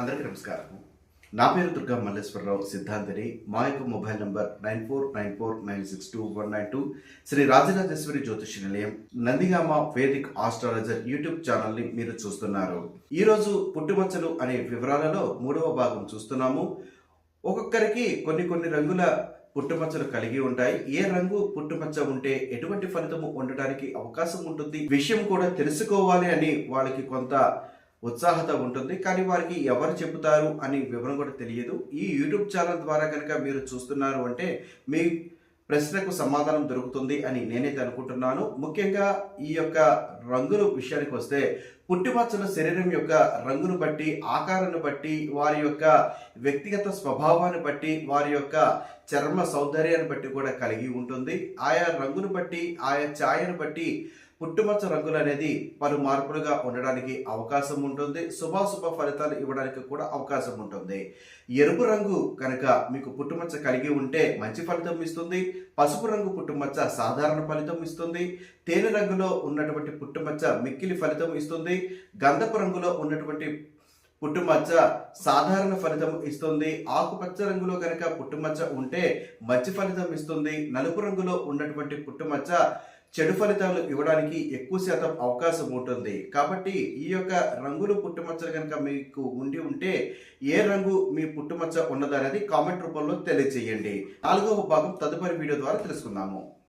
అందరికీ నమస్కారం. నా పేరు దుర్గా మల్లేశ్వరరావు సిద్ధాంతిని. మా యొక్క mobile number nine four nine four nine six two one nine two. Shri Rajarajeshwari జ్యోతిష నిలయం నందిగామ వేదిక్ ఆస్ట్రాలజర్ యూట్యూబ్ ఛానల్ని మీరు చూస్తున్నారు. ఈ రోజు పుట్టుమచ్చలు అనే వివరాలలో మూడవ భాగం చూస్తున్నాము. ఒక్కొక్కరికి కొన్ని కొన్ని రంగుల పుట్టుమచ్చలు కలిగి ఉంటాయి. ఏ రంగు పుట్టుమచ్చ ఉంటే ఎటువంటి ఫలితము ఉండడానికి అవకాశం ఉంటుంది? విషయం కూడా తెలుసుకోవాలి అని వాళ్ళకి కొంత ఉత్సాహత ఉంటుంది. కానీ వారికి ఎవరు చెబుతారు అనే వివరం కూడా తెలియదు. ఈ యూట్యూబ్ ఛానల్ ద్వారా కనుక మీరు చూస్తున్నారు అంటే మీ ప్రశ్నకు సమాధానం దొరుకుతుంది అని నేనైతే అనుకుంటున్నాను. ముఖ్యంగా ఈ యొక్క రంగుల విషయానికి వస్తే పుట్టిమచ్చల శరీరం యొక్క రంగును బట్టి ఆకారాన్ని బట్టి వారి యొక్క వ్యక్తిగత స్వభావాన్ని బట్టి వారి యొక్క చర్మ సౌందర్యాన్ని బట్టి కూడా కలిగి ఉంటుంది. ఆయా రంగును బట్టి ఆయా ఛాయను బట్టి పుట్టుమచ్చ రంగులు అనేది పలు మార్పులుగా ఉండడానికి అవకాశం ఉంటుంది. శుభాశుభ ఫలితాలు ఇవ్వడానికి కూడా అవకాశం ఉంటుంది. ఎరుపు రంగు కనుక మీకు పుట్టుమచ్చ కలిగి ఉంటే మంచి ఫలితం ఇస్తుంది. పసుపు రంగు పుట్టుమచ్చ సాధారణ ఫలితం ఇస్తుంది. తేనె రంగులో ఉన్నటువంటి పుట్టుమచ్చ మిక్కిలి ఫలితం ఇస్తుంది. గంధపు రంగులో ఉన్నటువంటి పుట్టుమచ్చ సాధారణ ఫలితం ఇస్తుంది. ఆకుపచ్చ రంగులో కనుక పుట్టుమచ్చ ఉంటే మంచి ఫలితం ఇస్తుంది. నలుపు రంగులో ఉన్నటువంటి పుట్టుమచ్చ చెడు ఫలితాలు ఇవ్వడానికి ఎక్కువ శాతం అవకాశం ఉంటుంది. కాబట్టి ఈ యొక్క రంగులు పుట్టుమచ్చలు కనుక మీకు ఉండి ఉంటే ఏ రంగు మీ పుట్టుమచ్చ ఉన్నదనేది కామెంట్ రూపంలో తెలియజేయండి. నాలుగవ భాగం తదుపరి వీడియో ద్వారా తెలుసుకుందాము.